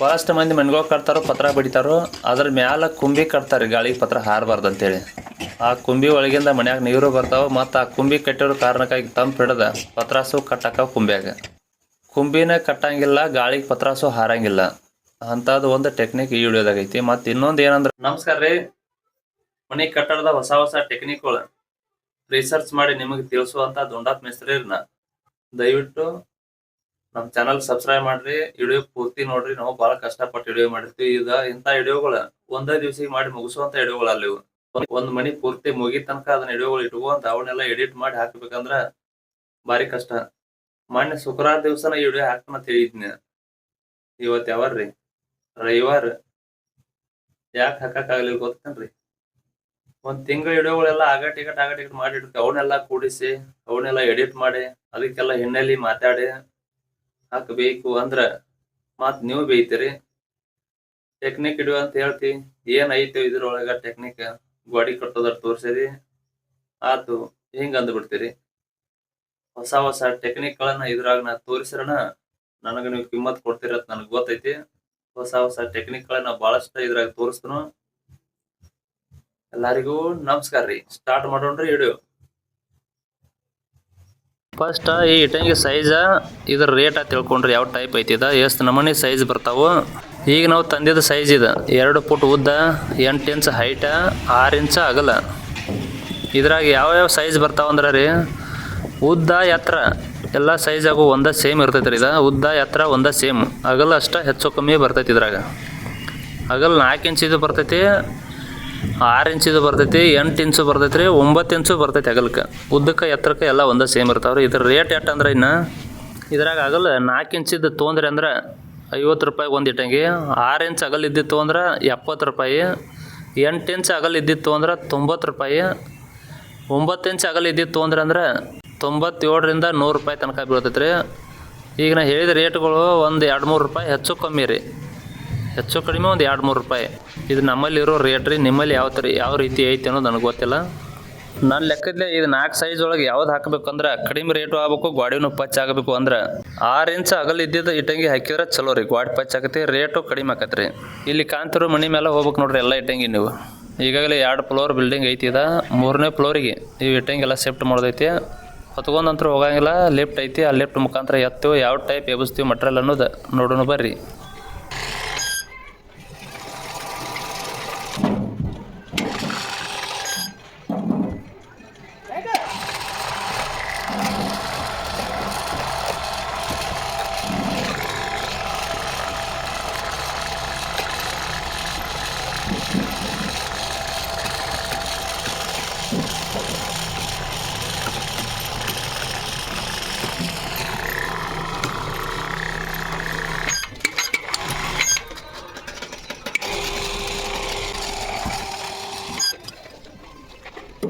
ಭಾಳಷ್ಟು ಮಂದಿ ಮನ್ಗಳು ಕಟ್ತಾರೋ, ಪತ್ರ ಬಡಿತಾರೋ, ಅದ್ರ ಮ್ಯಾಲ ಕುಂಬಿ ಕಟ್ತಾರೆ ಗಾಳಿಗೆ ಪತ್ರ ಹಾರಬಾರ್ದು ಅಂತೇಳಿ. ಆ ಕುಂಬಿ ಒಳಗಿಂದ ಮನ್ಯಾಗ ನೀರು ಬರ್ತಾವ, ಮತ್ತು ಆ ಕುಂಬಿ ಕಟ್ಟಿರೋ ಕಾರಣಕ್ಕಾಗಿ ತಂಪು ಹಿಡ್ದ ಪತ್ರಾಸು ಕಟ್ಟಾಕ ಕುಂಬ್ಯಾಗ. ಕುಂಬಿನ ಕಟ್ಟಂಗಿಲ್ಲ ಗಾಳಿಗೆ ಪತ್ರಾಸು ಹಾರಂಗಿಲ್ಲ. ಅಂಥದ್ದು ಒಂದು ಟೆಕ್ನಿಕ್ ಈ ಉಳಿಯೋದಾಗೈತಿ ಮತ್ತು ಇನ್ನೊಂದು ಏನಂದ್ರೆ ನಮಸ್ಕಾರ ರೀ. ಮನೆ ಕಟ್ಟಡದ ಹೊಸ ಹೊಸ ಟೆಕ್ನಿಕ್ಗಳು ರಿಸರ್ಚ್ ಮಾಡಿ ನಿಮಗೆ ತಿಳಿಸುವಂತ ದುಂಡಾತ್ ಮೇಸ್ತ್ರಿ ದಯವಿಟ್ಟು ನಮ್ಮ ಚಾನಲ್ ಸಬ್ಸ್ಕ್ರೈಬ್ ಮಾಡ್ರಿ ವಿಡಿಯೋ ಪೂರ್ತಿ ನೋಡ್ರಿ, ನಾವು ಬಹಳ ಕಷ್ಟಪಟ್ಟು ವಿಡಿಯೋ ಮಾಡಿರ್ತೀವಿ. ಈಗ ಇಂತ ವಿಡಿಯೋಗಳು ಒಂದೇ ದಿವಸ ಮಾಡಿ ಮುಗಿಸುವಂತ ವಿಡಿಯೋಗಳು ಅಲ್ಲಿ. ಒಂದ್- ಮನಿ ಪೂರ್ತಿ ಮುಗಿ ತನಕ ಅದನ್ನ ವಿಡಿಯೋಗಳು ಇಟ್ಕೊಂತ ಅವನ್ನೆಲ್ಲ ಎಡಿಟ್ ಮಾಡಿ ಹಾಕ್ಬೇಕಂದ್ರ ಭಾರಿ ಕಷ್ಟ. ಮೊನ್ನೆ ಶುಕ್ರವಾರ ದಿವಸನ ಈ ವಿಡಿಯೋ ಹಾಕ್ತಾನ ತಿಳಿದ್ನಿ ಇವತ್ ಯಾವ್ರಿ ರವಿವಾರ. ಯಾಕೆ ಹಾಕಕ್ಕಾಗಲಿಲ್ಲ ಗೊತ್ತೇನ್ರಿ? ಒಂದ್ ತಿಂಗಳ ವಿಡಿಯೋಗಳೆಲ್ಲ ಆಗ ಟಿಕೆಟ್ ಆಗ ಟಿಕೆಟ್ ಮಾಡಿ ಅವನ್ನೆಲ್ಲ ಕೂಡಿಸಿ ಅವನ್ನೆಲ್ಲ ಎಡಿಟ್ ಮಾಡಿ, ಅದಕ್ಕೆಲ್ಲ ಹಿನ್ನೆಲೆ ಮಾತಾಡಿ ಹಾಕಬೇಕು ಅಂದ್ರ ಮತ್ ನೀವು ಬೇಯ್ತೀರಿ. ಟೆಕ್ನಿಕ್ ಇಡುವ ಅಂತ ಹೇಳ್ತಿ. ಏನ್ ಐತಿ ಇದ್ರೊಳಗ ಟೆಕ್ನಿಕ್ ಗೋಡಿ ಕಟ್ಟೋದ್ರ ತೋರ್ಸಿರಿ ಆತು ಹಿಂಗ ಅಂದ್ಬಿಡ್ತೀರಿ. ಹೊಸ ಹೊಸ ಟೆಕ್ನಿಕ್ ಗಳನ್ನ ಇದ್ರಾಗ ನಾ ತೋರಿಸಿರಣ ನನಗ ನೀವು ಕಿಮ್ಮತ್ ಕೊಡ್ತಿರತ್ ನನಗ್ ಗೊತ್ತೈತಿ. ಹೊಸ ಹೊಸ ಟೆಕ್ನಿಕ್ ಗಳನ್ನ ಬಹಳಷ್ಟ ಇದ್ರಾಗ ತೋರಿಸ್ತನು. ಎಲ್ಲರಿಗೂ ನಮಸ್ಕಾರ ರೀ. ಸ್ಟಾರ್ಟ್ ಮಾಡೋಣ್ರಿ ವಿಡಿಯೋ ಫಸ್ಟ್ ಈ ಇಟಂಗಿ ಸೈಜ ಇದ್ರ ರೇಟ ತಿಳ್ಕೊಂಡ್ರಿ ಯಾವ ಟೈಪ್ ಐತಿ ಇದ. ಎಷ್ಟು ನಮೂನಿ ಸೈಜ್ ಬರ್ತಾವೆ. ಈಗ ನಾವು ತಂದಿದ್ದ ಸೈಜ್ ಇದು. ಎರಡು ಫುಟ್ ಉದ್ದ, ಎಂಟು ಇಂಚ್ ಹೈಟ ಆರು ಇಂಚ್ ಅಗಲ. ಇದ್ರಾಗ ಯಾವ ಸೈಜ್ ಬರ್ತಾವಂದ್ರೆ ರೀ, ಉದ್ದ ಎತ್ತರ ಎಲ್ಲ ಸೈಜಾಗು ಒಂದ ಸೇಮ್ ಇರ್ತೈತೆ ರೀ ಇದು. ಉದ್ದ ಎತ್ತರ ಒಂದ ಸೇಮ್ ಅಗಲ ಅಷ್ಟ ಹೆಚ್ಚು ಕಮ್ಮಿ ಬರ್ತೈತಿ ಇದ್ರಾಗ. ಅಗಲ್ ನಾಲ್ಕು ಇಂಚಿದು ಬರ್ತೈತಿ. ಆರು ಇಂಚಿದು ಬರ್ತೈತಿ, ಎಂಟು ಇಂಚು ಬರ್ತೈತಿ ರೀ ಒಂಬತ್ತು ಇಂಚು ಬರ್ತೈತಿ ಅಗಲಕ್ಕೆ. ಉದ್ದಕ್ಕೆ ಎತ್ತರಕ್ಕೆ ಎಲ್ಲ ಒಂದೇ ಸೇಮ್ ಇರ್ತಾವ್ರಿ. ಇದ್ರ ರೇಟ್ ಎಷ್ಟು ಅಂದ್ರೆ ಇನ್ನು? ಇದ್ರಾಗ ಅಗಲ ನಾಲ್ಕು ಇಂಚಿದ್ದು ತೊಗೊಂಡ್ರಿ ಅಂದ್ರೆ ಐವತ್ತು ರೂಪಾಯಿ ಒಂದು ಇಟ್ಟಂಗಿ. ಆರು ಇಂಚ್ ಅಗಲ್ ಇದ್ದಿತ್ತು ಅಂದ್ರೆ ಎಪ್ಪತ್ತು ರೂಪಾಯಿ. ಎಂಟು ಇಂಚ್ ಅಗಲ್ ಇದ್ದಿತ್ತು ಅಂದ್ರೆ ತೊಂಬತ್ತು ರೂಪಾಯಿ. ಒಂಬತ್ತು ಇಂಚ್ ಅಗಲ್ ಇದ್ದಿತ್ತು ಅಂದ್ರೆ ಅಂದ್ರೆ ತೊಂಬತ್ತೇಳರಿಂದ ನೂರು ರೂಪಾಯಿ ತನಕ ಬೀಳ್ತೈತೆ ರೀ ಈಗ ನಾ ಹೇಳಿದ ರೇಟ್ಗಳು ಒಂದು ಎರಡು ಮೂರು ರೂಪಾಯಿ ಹೆಚ್ಚು ಕಮ್ಮಿ ರೀ. ಹೆಚ್ಚು ಕಡಿಮೆ ಒಂದು ಎರಡು ಮೂರು ರೂಪಾಯಿ. ಇದು ನಮ್ಮಲ್ಲಿ ಇರೋ ರೇಟ್ ರೀ, ನಿಮ್ಮಲ್ಲಿ ಯಾವ ಥರ ಯಾವ ರೀತಿ ಐತಿ ಅನ್ನೋದು ನನಗೆ ಗೊತ್ತಿಲ್ಲ. ನನ್ನ ಲೆಕ್ಕದಲ್ಲೇ ಇದು ನಾಲ್ಕು ಸೈಜ್ ಒಳಗೆ ಯಾವ್ದು ಹಾಕಬೇಕು ಅಂದ್ರೆ ಕಡಿಮೆ ರೇಟು ಆಗಬೇಕು, ಗ್ವಾಡಿನೂ ಪಚ್ ಆಗಬೇಕು ಅಂದ್ರೆ ಆರು ಇಂಚ್ ಅಗಲ ಇದ್ದಿದ್ದು ಇಟ್ಟಂಗಿ ಹಾಕಿದ್ರೆ ಚಲೋ ರೀ ಗಾಡಿ ಪಚ್ ಆಗತ್ತೆ ರೇಟು ಕಡಿಮೆ ಆಕತ್ತೆ ರೀ. ಇಲ್ಲಿ ಕಾಂತಿರೋ ಮನೆ ಮೇಲೆ ಹೋಗ್ಬೇಕು ನೋಡ್ರಿ ಎಲ್ಲ ಇಟ್ಟಂಗಿ ನೀವು. ಈಗಾಗಲೇ ಎರಡು ಫ್ಲೋರ್ ಬಿಲ್ಡಿಂಗ್ ಐತಿ ಇದ, ಮೂರನೇ ಫ್ಲೋರಿಗೆ ನೀವು ಇಟ್ಟಂಗೆಲ್ಲ ಶಿಫ್ಟ್ ಮಾಡೋದೈತಿ. ಹೊತ್ಕೊಂಡಂತೂ ಹೋಗಂಗಿಲ್ಲ ಲಿಫ್ಟ್ ಐತಿ, ಆ ಲಿಫ್ಟ್ ಮುಖಾಂತರ ಎತ್ತು, ಯಾವ ಟೈಪ್ ಎಬ್ಸ್ತೀವಿ ಮಟ್ರಲ್ ಅನ್ನೋದು ನೋಡೋಣ ಬರ್ರಿ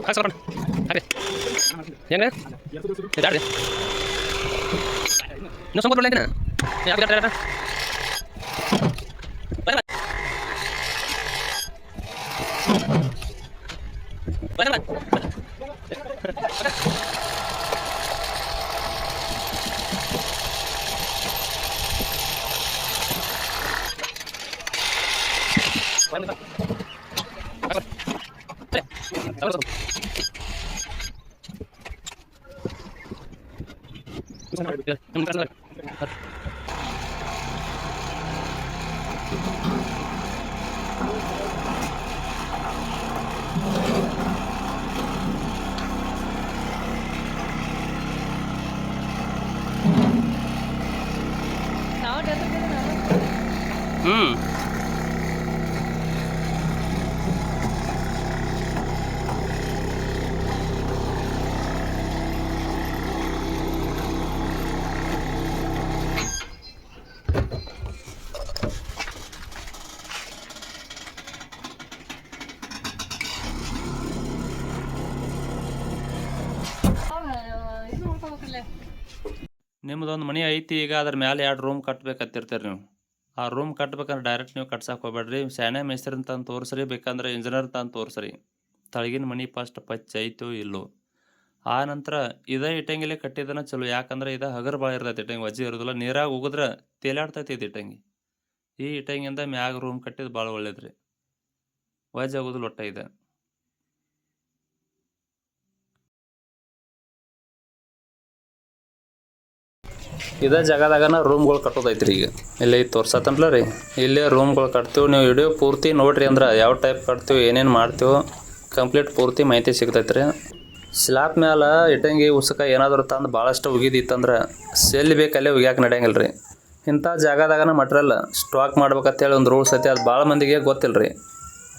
ಹಾಕಿ ಸರ್ ಹಾಕಿ ಹೆಂಗೆ ಇದಾಡ್ರಿ ಇನ್ನೂ ಸ್ವಲ್ಪ ಬರ್ಲಿಕ್ಕೆ ಯಾಕೆ ಯಾಕೆ ಯಾಕೆ ಹ್ಞೂ ಇದು ಮಾಡ್ಕೋಬೇಕಲ್ಲೇ ನಿಮ್ದೊಂದು ಮನೆ ಐತಿ, ಈಗ ಅದ್ರ ಮೇಲೆ ಎರಡು ರೂಮ್ ಕಟ್ಬೇಕತ್ತಿರ್ತೀರಿ ನೀವು. ಆ ರೂಮ್ ಕಟ್ಬೇಕಂದ್ರೆ ಡೈರೆಕ್ಟ್ ನೀವು ಕಟ್ಸಕ್ಕೆ ಹೋಗ್ಬೇಡ್ರಿ. ಸ್ಯಾನೆ ಮೇಸ್ತ್ರಿ ತಂದು ತೋರಿಸ್ರಿ, ಬೇಕಂದ್ರೆ ಇಂಜಿನಿಯರ್ ತಂದು ತೋರಿಸ್ರಿ. ತಳಗಿನ ಮನೆ ಫಸ್ಟ್ ಪಚ್ ಐತೋ ಇಲ್ಲೋ. ಆ ನಂತರ ಇದೇ ಇಟ್ಟಂಗಿಲೆ ಕಟ್ಟಿದನ ಚಲೋ. ಯಾಕಂದ್ರೆ ಇದು ಹಗರ್ ಭಾಳ ಇರ್ತೈತಿ ಇಟ್ಟಂಗಿ, ವಜ್ಜಿ ಇರೋದಿಲ್ಲ. ನೀರಾಗ ಹೋಗಿದ್ರೆ ತೇಲಾಡ್ತೈತಿ ಇದು ಇಟ್ಟಂಗಿ. ಈ ಇಟ್ಟಂಗಿಂದ ಮ್ಯಾಗ ರೂಮ್ ಕಟ್ಟಿದ್ದು ಭಾಳ ಒಳ್ಳೇದ್ರಿ. ವಜ್ಜೆ ಆಗೋದಿಲ್ಲ ಒಟ್ಟ ಇದು. ಇದೇ ಜಾಗದಾಗನ ರೂಮ್ಗಳು ಕಟ್ಟೋದೈತ್ರಿ ಈಗ. ಇಲ್ಲಿ ತೋರ್ಸತ್ತಂತಲ ರೀ. ಇಲ್ಲೇ ರೂಮ್ಗಳು ಕಟ್ತೀವಿ. ನೀವು ವಿಡಿಯೋ ಪೂರ್ತಿ ನೋಡ್ರಿ ಅಂದ್ರೆ ಯಾವ ಟೈಪ್ ಕಟ್ತೀವಿ, ಏನೇನು ಮಾಡ್ತೀವಿ ಕಂಪ್ಲೀಟ್ ಪೂರ್ತಿ ಮಾಹಿತಿ ಸಿಗ್ತೈತ್ರಿ. ಸ್ಲ್ಯಾಪ್ ಮ್ಯಾಲ ಇಟ್ಟಂಗಿ ಉಸುಕ ಏನಾದರೂ ತಂದು ಭಾಳಷ್ಟು ಉಗಿದಿತ್ತಂದ್ರೆ ಸೆಲ್ ಬೇಕಲ್ಲೇ ಉಗ್ಯಾಕೆ ನಡೆಯಂಗಿಲ್ಲ ರೀ ಇಂಥ ಜಾಗದಾಗನ ಮಟ್ರಲ್ಲ ಸ್ಟಾಕ್ ಮಾಡ್ಬೇಕಂತೇಳಿ ಒಂದು ರೂಲ್ಸ್ ಐತಿ. ಅದು ಭಾಳ ಮಂದಿಗೆ ಗೊತ್ತಿಲ್ಲ ರೀ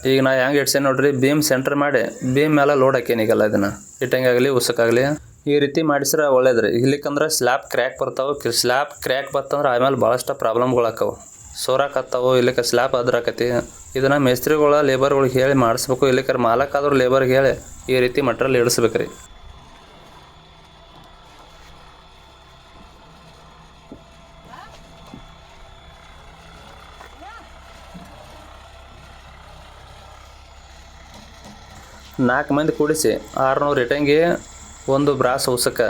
ಈಗ ನಾ ಹೆಂಗೆ ಇಡ್ಸೇನೆ ನೋಡ್ರಿ ಬೀಮ್ ಸೆಂಟರ್ ಮಾಡಿ ಬೀಮ್ ಮೇಲೆ ಲೋಡ್ ಹಾಕೇನಿಗಲ್ಲ ಇದನ್ನು. ಇಟ್ಟಂಗೆ ಆಗಲಿ ಉಸುಕಾಗಲಿ. ಈ ರೀತಿ ಮಾಡಿಸ್ರೆ ಒಳ್ಳೇದ್ರಿ. ಇಲ್ಲಿಕಂದ್ರೆ ಸ್ಲ್ಯಾಬ್ ಕ್ರ್ಯಾಕ್ ಬರ್ತಾವೆ. ಸ್ಲ್ಯಾಬ್ ಕ್ರ್ಯಾಕ್ ಬರ್ತಂದ್ರೆ ಆಮೇಲೆ ಭಾಳಷ್ಟು ಪ್ರಾಬ್ಲಮ್ಗಳು ಆಕ್ಕವು. ಸೋರಾಕತ್ತಾವು ಇಲ್ಲಿಕ ಸ್ಲ್ಯಾಬ್ ಅದ್ರಾಕತಿ. ಇದನ್ನು ಮೇಸ್ತ್ರಿಗಳ ಲೇಬರ್ಗಳಿಗೆ ಹೇಳಿ ಮಾಡಿಸ್ಬೇಕು. ಇಲ್ಲಿಕರ ಮಾಲಕಾದ್ರೂ ಲೇಬರ್ಗೆ ಹೇಳಿ ಈ ರೀತಿ ಮಟ್ರಲ್ ಇಡಿಸ್ಬೇಕು ರೀ ನಾಲ್ಕು ಮಂದಿ ಕೂಡಿಸಿ ಆರುನೂರು ಇಟ್ಟಂಗಿ ಒಂದು ಬ್ರಾಸ್ ಹೌಸಕ್ಕೆ